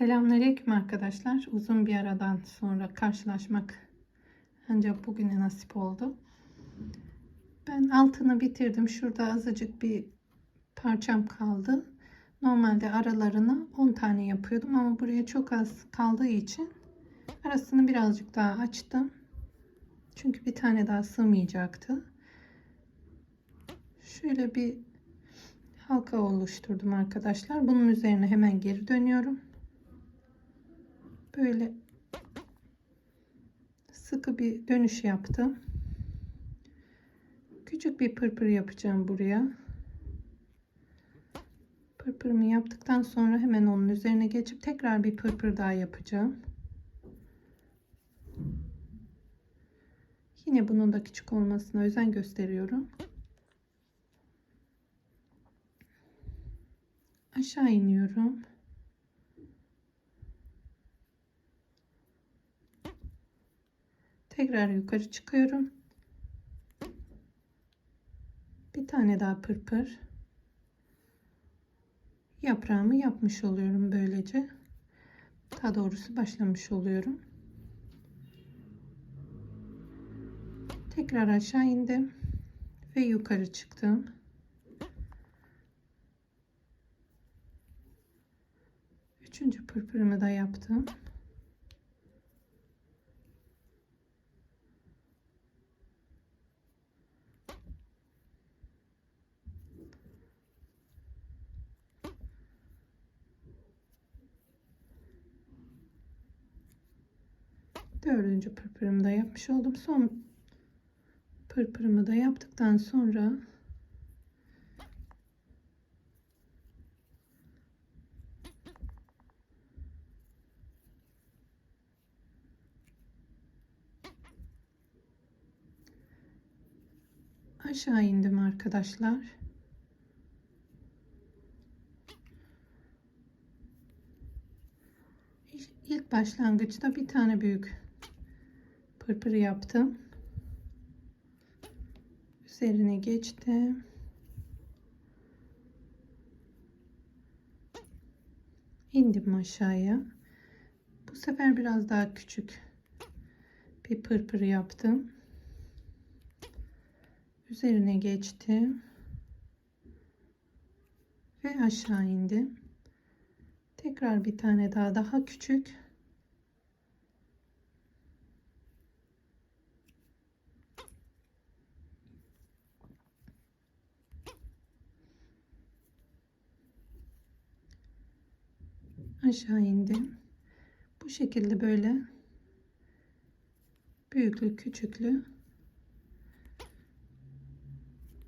Selamünaleyküm arkadaşlar. Uzun bir aradan sonra karşılaşmak ancak bugüne nasip oldu. Ben altını bitirdim. Şurada azıcık bir parçam kaldı. Normalde aralarını 10 tane yapıyordum ama buraya çok az kaldığı için arasını birazcık daha açtım. Çünkü bir tane daha sığmayacaktı. Şöyle bir halka oluşturdum arkadaşlar. Bunun üzerine hemen geri dönüyorum. Böyle sıkı bir dönüş yaptım. Küçük bir pırpır yapacağım buraya. Pırpırımı yaptıktan sonra hemen onun üzerine geçip tekrar bir pırpır daha yapacağım. Yine bunun da küçük olmasına özen gösteriyorum. Aşağı iniyorum. Tekrar yukarı çıkıyorum. Bir tane daha pırpır. Yaprağımı yapmış oluyorum böylece. Daha doğrusu başlamış oluyorum. Tekrar aşağı indim ve yukarı çıktım. Üçüncü pırpırımı da yaptım. Dördüncü pırpırımı da yapmış oldum. Son pırpırımı da yaptıktan sonra aşağı indim arkadaşlar. İlk başlangıçta bir tane büyük pırpır yaptım. Üzerine geçtim. İndim aşağıya. Bu sefer biraz daha küçük bir pırpır yaptım. Üzerine geçtim. Ve aşağı indim. Tekrar bir tane daha daha küçük. Aşağı indim. Bu şekilde böyle büyüklü küçüklü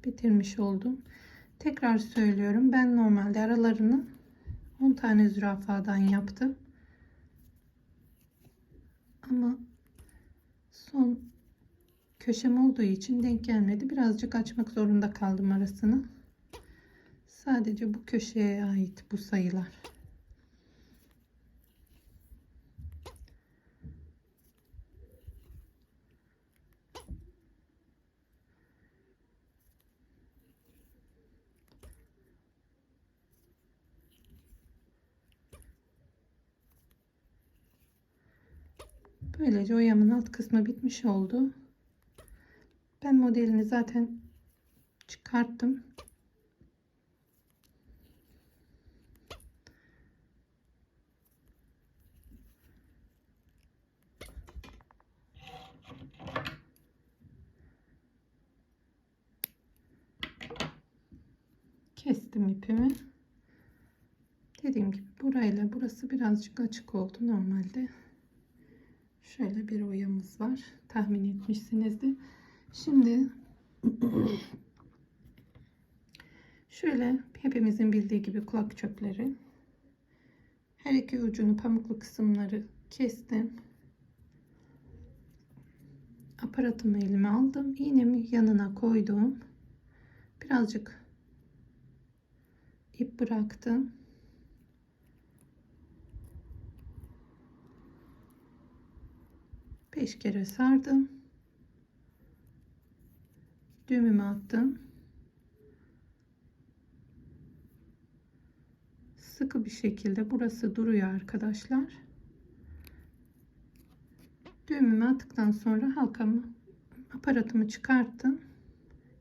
bitirmiş oldum. Tekrar söylüyorum. Ben normalde aralarını 10 tane zürafadan yaptım. Ama son köşem olduğu için denk gelmedi. Birazcık açmak zorunda kaldım arasını. Sadece bu köşeye ait bu sayılar. Böylece oyamın alt kısmı bitmiş oldu. Ben modelini zaten çıkarttım. Kestim ipimi. Dediğim gibi burayla burası birazcık açık oldu normalde. Şöyle bir oyamız var. Tahmin etmişsinizdir. Şimdi şöyle hepimizin bildiği gibi kulak çöpleri. Her iki ucunu pamuklu kısımları kestim. Aparatımı elime aldım. İğnemi yanına koydum. Birazcık ip bıraktım. 5 kere sardım. Düğümümü attım. sıkı bir şekilde burası duruyor arkadaşlar. Düğümümü attıktan sonra halkamı aparatımı çıkarttım.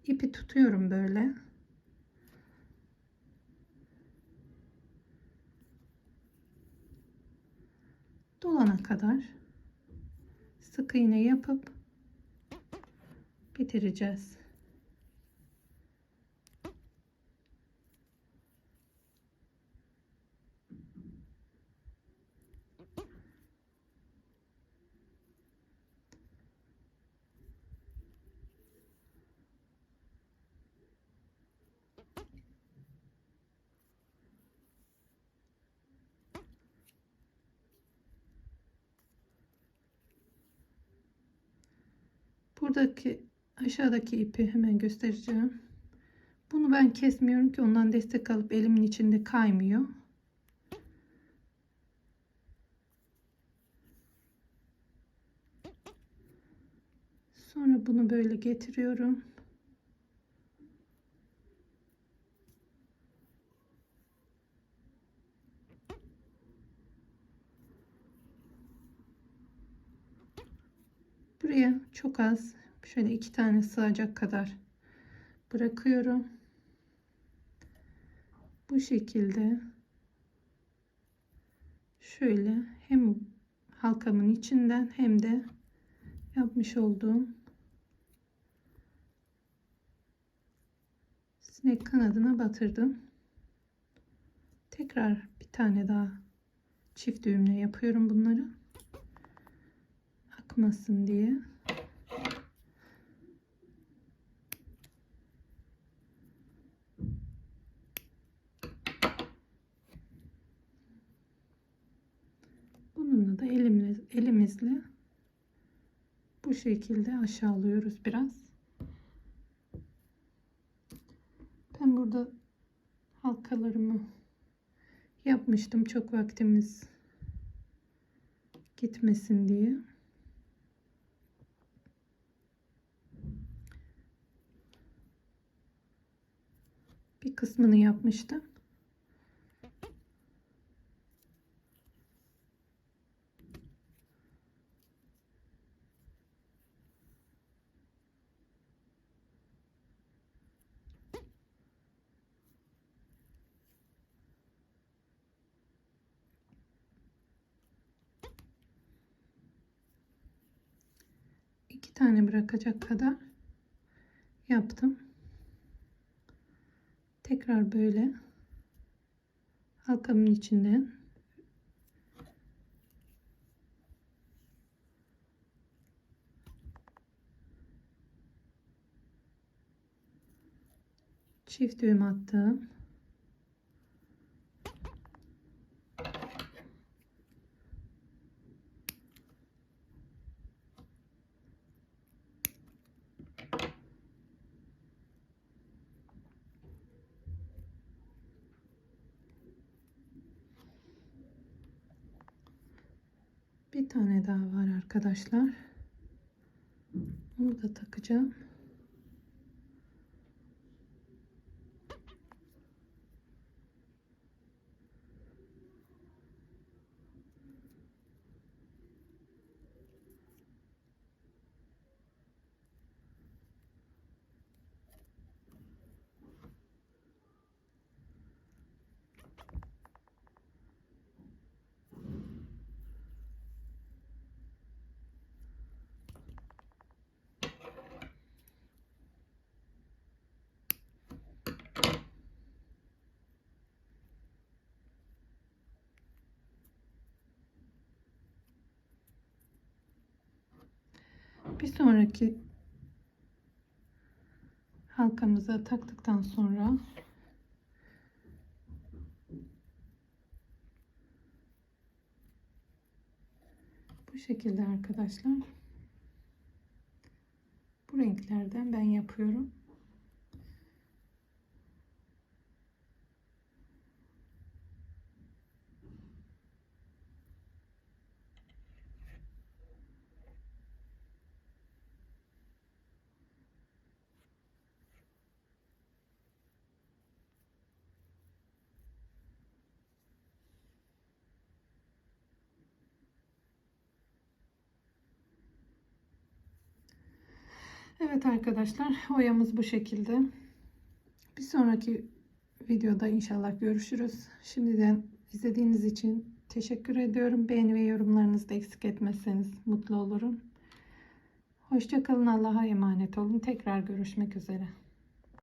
İpi tutuyorum böyle. Dolana kadar sık iğne yapıp bitireceğiz. Buradaki aşağıdaki ipi hemen göstereceğim. Bunu ben kesmiyorum ki ondan destek alıp elimin içinde kaymıyor. Sonra bunu böyle getiriyorum. Buraya çok az şöyle iki tane sığacak kadar bırakıyorum. Bu şekilde şöyle hem halkamın içinden hem de yapmış olduğum sinek kanadına batırdım. Tekrar bir tane daha çift düğümle yapıyorum bunları. Akmasın diye. Bununla da elimle, elimizle bu şekilde aşağılıyoruz biraz. Ben burada halkalarımı yapmıştım. Çok vaktimiz gitmesin diye. Kısmını yapmıştım. iki tane bırakacak kadar yaptım. Tekrar böyle halkamın içinden çift düğüm attım. Bir tane daha var arkadaşlar. Onu da takacağım. Bir sonraki halkamıza taktıktan sonra bu şekilde arkadaşlar bu renklerden ben yapıyorum. Evet arkadaşlar oyamız bu şekilde. Bir sonraki videoda inşallah görüşürüz. Şimdiden izlediğiniz için teşekkür ediyorum. Beğeni ve yorumlarınızı da eksik etmezseniz mutlu olurum. Hoşçakalın. Allah'a emanet olun. Tekrar görüşmek üzere.